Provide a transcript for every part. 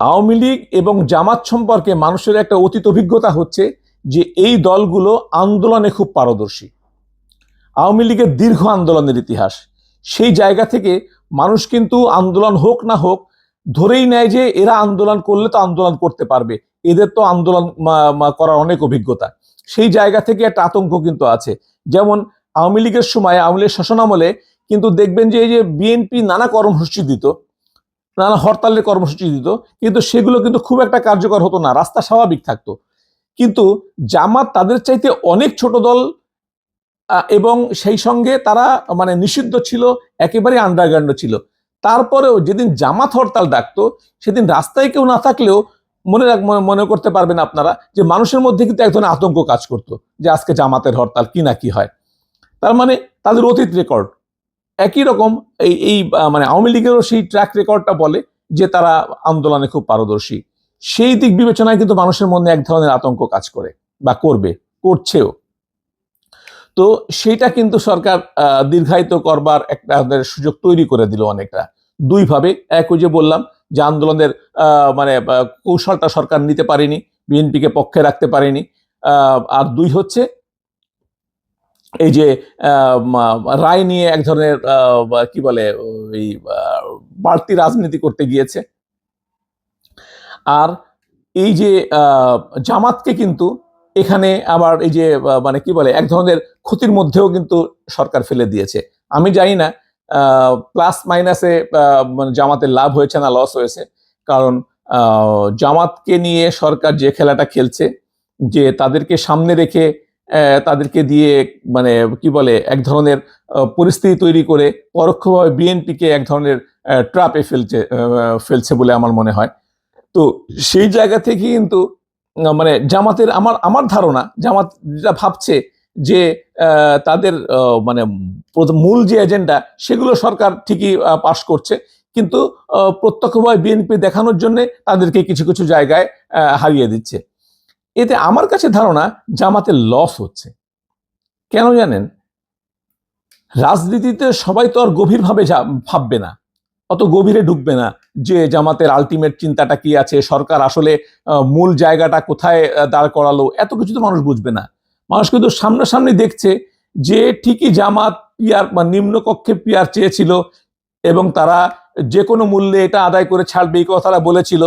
আওয়ামী লীগ এবং জামাত সম্পর্কে মানুষের একটা অতীত অভিজ্ঞতা হচ্ছে যে এই দলগুলো আন্দোলনে খুব পারদর্শী। আওয়ামী লীগের দীর্ঘ আন্দোলনের ইতিহাস। সেই জায়গা থেকে মানুষ কিন্তু আন্দোলন হোক না হোক, ধরেই নেয় যে এরা আন্দোলন করলে তো আন্দোলন করতে পারবে। এদের তো আন্দোলন করার অনেক অভিজ্ঞতা। সেই জায়গা থেকে একটা আতঙ্ক কিন্তু আছে। যেমন আওয়ামী লীগের সময় আওয়ামী লীগের শাসনামলে কিন্তু দেখবেন যে এই যে বিএনপি নানা কর্মসূচি দিত নানা হরতালের কর্মসূচি দিত। কিন্তু সেগুলো কিন্তু খুব একটা কার্যকর হতো না, রাস্তা স্বাভাবিক থাকতো। কিন্তু জামাত তাদের চাইতে অনেক ছোট দল এবং সেই সঙ্গে তারা মানে নিষিদ্ধ ছিল, একেবারে আন্ডারগ্রাউন্ড ছিল। তারপরেও যেদিন জামাত হরতাল ডাকতো, সেদিন রাস্তায় কেউ না থাকলেও মনে রাখ, মনে- করতে পারবেন আপনারা যে মানুষের মধ্যে কিন্তু এক ধরনের আতঙ্ক কাজ করতো, যে আজকে জামাতের হরতাল কি না কি হয়। তার মানে তাদের অতীত রেকর্ড একই রকম এই এই মানে আওয়ামী লীগেরও সেই ট্র্যাক রেকর্ডটা বলে যে তারা আন্দোলনে খুব পারদর্শী। সেই দিক বিবেচনায় কিন্তু মানুষের মধ্যে এক ধরনের আতঙ্ক কাজ করে বা করবে, করছেও। তো সেইটা কিন্তু সরকার দীর্ঘায়িত করবার একটা সুযোগ তৈরি করে দিল অনেকটা। দুই ভাবে এক ওই যে বললাম যে আন্দোলনের মানে কৌশলটা সরকার নিতে পারেনি, বিএনপিকে পক্ষে রাখতে পারেনি আর দুই হচ্ছে এই যে রায় নিয়ে এক ধরনের কি বলে আহ, বাড়তি রাজনীতি করতে গিয়েছে। আর এই যে জামাতকে কিন্তু এখানে আবার এই যে মানে কি বলে এক ধরনের ক্ষতির মধ্যেও কিন্তু সরকার ফেলে দিয়েছে। আমি জানি না প্লাস মাইনাসে মানে জামাতের লাভ হয়েছে না লস হয়েছে। কারণ জামাতকে নিয়ে সরকার যে খেলাটা খেলছে যে তাদেরকে সামনে রেখে তাদেরকে দিয়ে মানে কি বলে, এক ধরনের পরিস্থিতি তৈরি করে পরোক্ষভাবে বিএনপিকে এক ধরনের ট্রাপে ফেলছে ফেলছে বলে আমার মনে হয়। তো সেই জায়গা থেকে কিন্তু মানে জামাতের আমার আমার ধারণা, জামাত যেটা ভাবছে যে তাদের মানে মূল যে এজেন্ডা, সেগুলো সরকার ঠিকই পাশ করছে। কিন্তু প্রত্যক্ষভাবে বিএনপি দেখানোর জন্য তাদেরকে কিছু কিছু জায়গায় হারিয়ে দিচ্ছে। এতে আমার কাছে ধারণা জামাতের লস হচ্ছে। কেন জানেন? রাজনীতিতে সবাই তো আর গভীরভাবে ভাববে না। অত গভীরে ঢুকবে না যে জামাতের আলটিমেট চিন্তাটা কি আছে, সরকার আসলে মূল জায়গাটা কোথায় দাঁড় করালো, এত কিছু তো মানুষ বুঝবে না। মানুষ কিন্তু সামনাসামনি দেখছে যে ঠিকই জামাত পিয়ার বা নিম্নকক্ষে পিয়ার চেয়েছিল এবং তারা যে কোনো মূল্যে এটা আদায় করে ছাড়বে, এই কথা তারা বলেছিল।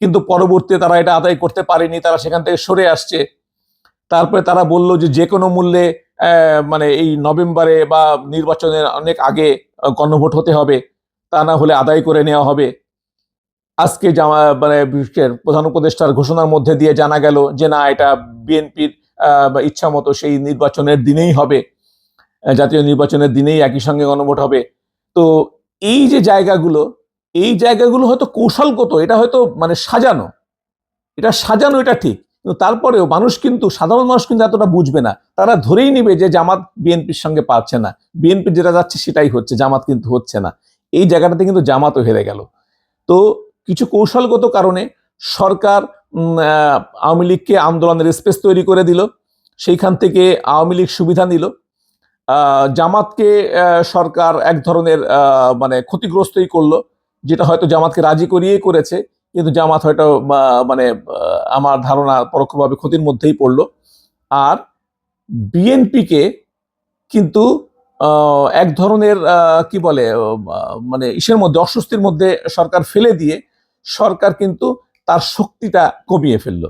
কিন্তু পরবর্তীতে তারা এটা আদায় করতে পারেনি, তারা সেখান থেকে সরে আসছে। তারপরে তারা বলল যে যে কোনো মূল্যে মানে এই নভেম্বরে বা নির্বাচনের অনেক আগে গণভোট হতে হবে, তা না হলে আদায় করে নেওয়া হবে। আজকে জামা মানে প্রধান উপদেষ্টার ঘোষণার মধ্যে দিয়ে জানা গেল যে না, এটা বিএনপির ইচ্ছা মতো সেই নির্বাচনের দিনেই হবে। জাতীয় নির্বাচনের দিনেই একই সঙ্গে গণভোট হবে। তো এই যে জায়গাগুলো এই জায়গাগুলো হয়তো কৌশলগত, এটা হয়তো মানে সাজানো। এটা সাজানো, এটা ঠিক। কিন্তু তারপরেও মানুষ কিন্তু, সাধারণ মানুষ কিন্তু এতটা বুঝবে না। তারা ধরেই নেবে যে জামাত বিএনপির সঙ্গে পাচ্ছে না। বিএনপি যেটা যাচ্ছে সেটাই হচ্ছে, জামাত কিন্তু হচ্ছে না। এই জায়গাটাতে কিন্তু জামাতও হেরে গেল। তো কিছু কৌশলগত কারণে সরকার আওয়ামী লীগকে আন্দোলনের স্পেস তৈরি করে দিল। সেইখান থেকে আওয়ামী লীগ সুবিধা নিল। জামাতকে সরকার এক ধরনের মানে ক্ষতিগ্রস্তই করল। যেটা হয়তো জামাতকে রাজি করিয়ে করেছে, কিন্তু জামাত হয়তো মানে আমার ধারণা পরোক্ষভাবে ক্ষতির মধ্যেই পড়ল। আর বিএনপিকে কিন্তু এক ধরনের কি বলে মানে ইসের মধ্যে, অস্বস্তির মধ্যে সরকার ফেলে দিয়ে সরকার কিন্তু তার শক্তিটা কমিয়ে ফেলল।